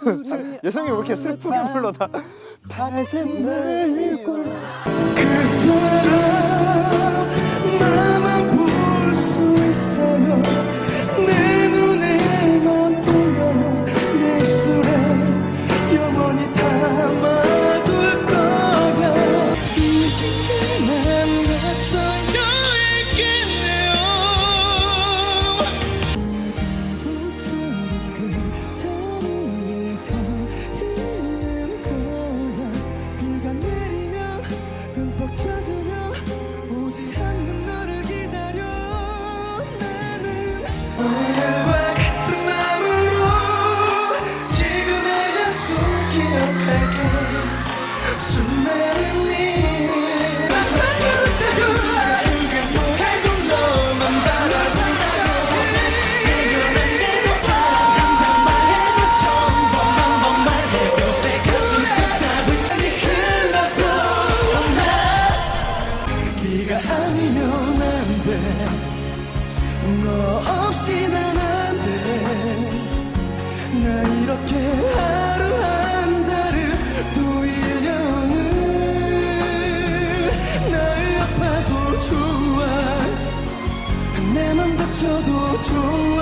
예성이 왜 이렇게 슬프게 불러 다 파자마 오늘과 같은 마음으로 지금의 약속 기억할게. 수많은 일난 살아왔다고 행복해도 너만 바라본다고. 지금 안돼도 다 당장만 해도 처음 번만 말해도 내 가슴 속담을 짜니 흘러도 나 네가 아니면 안돼 어떻게 하루 한 달을 또 1년을 날 아파도 좋아. 내 맘 다쳐도 좋아.